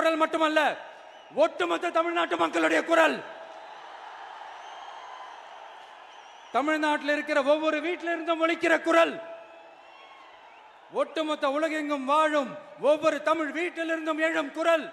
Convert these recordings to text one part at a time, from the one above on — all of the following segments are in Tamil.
குரல் மட்டுமல்ல ஒட்டுமொத்த தமிழ்நாட்டு மக்களுடைய குரல். தமிழ்நாட்டில் இருக்கிற ஒவ்வொரு வீட்டில இருந்தும் ஒழிக்கிற குரல். ஒட்டுமொத்த உலகெங்கும் வாழும் ஒவ்வொரு தமிழ் வீட்டிலிருந்தும் எழும் குரல்.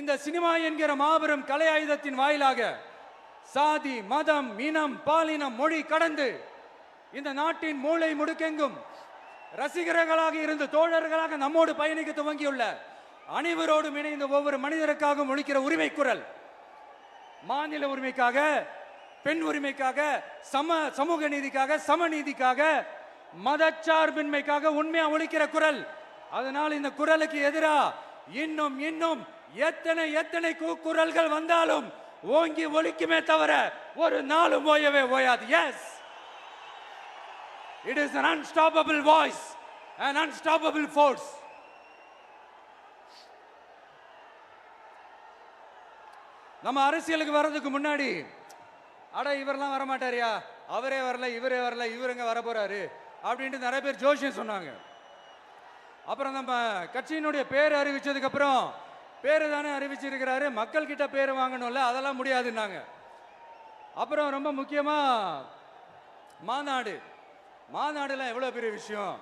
இந்த சினிமா என்கிற மாபெரும் கலை ஆயுதத்தின் வாயிலாக சாதி மதம் இனம் பாலினம் மொழி கடந்து இந்த நாட்டின் மூளை முடுக்கெங்கும் ரசிகர்களாக இருந்து தோழர்களாக நம்மோடு பயணிக்க துவங்கியுள்ள அனைவரோடும் இணைந்த ஒவ்வொரு மனிதருக்காகவும் ஒழிக்கிற உரிமை குரல். மாநில உரிமைக்காக பெண் உரிமைக்காக சம சமூக நீதிக்காக சமநீதிக்காக மதச்சார்பின்மைக்காக உண்மையா ஒழிக்கிற குரல். அதனால் இந்த குரலுக்கு எதிரா இன்னும் இன்னும் எத்தனை எத்தனை குரல்கள் வந்தாலும் ஓங்கி ஒழிக்குமே தவிர ஒரு நாளும் ஓயவே ஓயாது. Yes it is an unstoppable voice an unstoppable force. நம்ம அரசியலுக்கு வர்றதுக்கு முன்னாடி அட இவரெல்லாம் வர மாட்டாரியா அவரே வரல இவரே வரல இவருங்க வர போறாரு அப்படின்ட்டு நிறைய பேர் ஜோஷியம் சொன்னாங்க. அப்புறம் நம்ம கட்சியினுடைய பேர் அறிவிச்சதுக்கு அப்புறம் பேரு தானே அறிவிச்சிருக்கிறாரு. மக்கள் கிட்ட பேர் வாங்கணும்ல அதெல்லாம் முடியாதுன்னாங்க. அப்புறம் ரொம்ப முக்கியமா மாநாடு. மாநாடுலாம் எவ்வளோ பெரிய விஷயம்?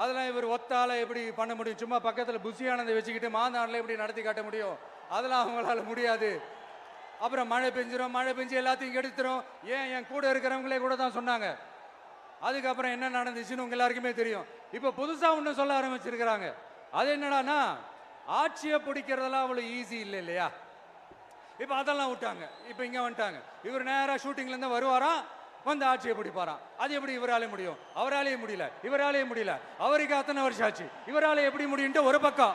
அதெல்லாம் இவர் ஒத்தால எப்படி பண்ண முடியும்? சும்மா பக்கத்தில் புஷியானதை வச்சுக்கிட்டு மாநாடுல எப்படி நடத்தி காட்ட முடியும்? அதெல்லாம் அவங்களால முடியாது. அப்புறம் மழை பெஞ்சிரும் மழை பெஞ்சு எல்லாத்தையும் கெடுத்துரும். ஏன் என் கூட இருக்கிறவங்களே கூட தான் சொன்னாங்க. அதுக்கப்புறம் என்ன நடந்துச்சுன்னு உங்க எல்லாருக்குமே தெரியும். இப்போ புதுசா ஒன்று சொல்ல ஆரம்பிச்சிருக்கிறாங்க. அது என்னடான்னா ஆட்சியை பிடிக்கிறதெல்லாம் அவ்வளோ ஈஸி இல்லை இல்லையா? இப்போ அதெல்லாம் விட்டாங்க. இப்போ இங்கே வந்துட்டாங்க. இவர் நேராக ஷூட்டிங்லேருந்து வருவாராம் வந்து ஆட்சியை பிடிப்பாராம் அது எப்படி இவராலே முடியும்? அவராலேயே முடியல. இவராலேயே முடியல. அவருக்கு அத்தனை வருஷம் ஆச்சு. இவராலே எப்படி முடியும்ட்டு ஒரு பக்கம்.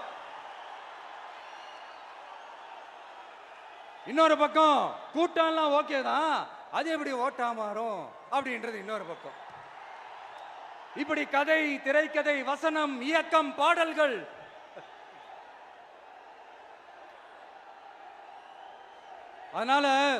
இன்னொரு பக்கம் கூட்டம்லாம் ஓகே தான். அது எப்படி ஓட்டா மாறும்? அப்படின்றது இன்னொரு பக்கம். இப்படி கதை திரைக்கதை வசனம் இயக்கம் பாடல்கள். அதனால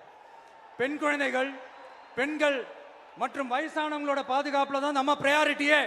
பெண் குழந்தைகள் பெண்கள் மற்றும் வயசானவங்களோட பாதுகாப்புல தான் நம்ம ப்ரையாரிட்டியே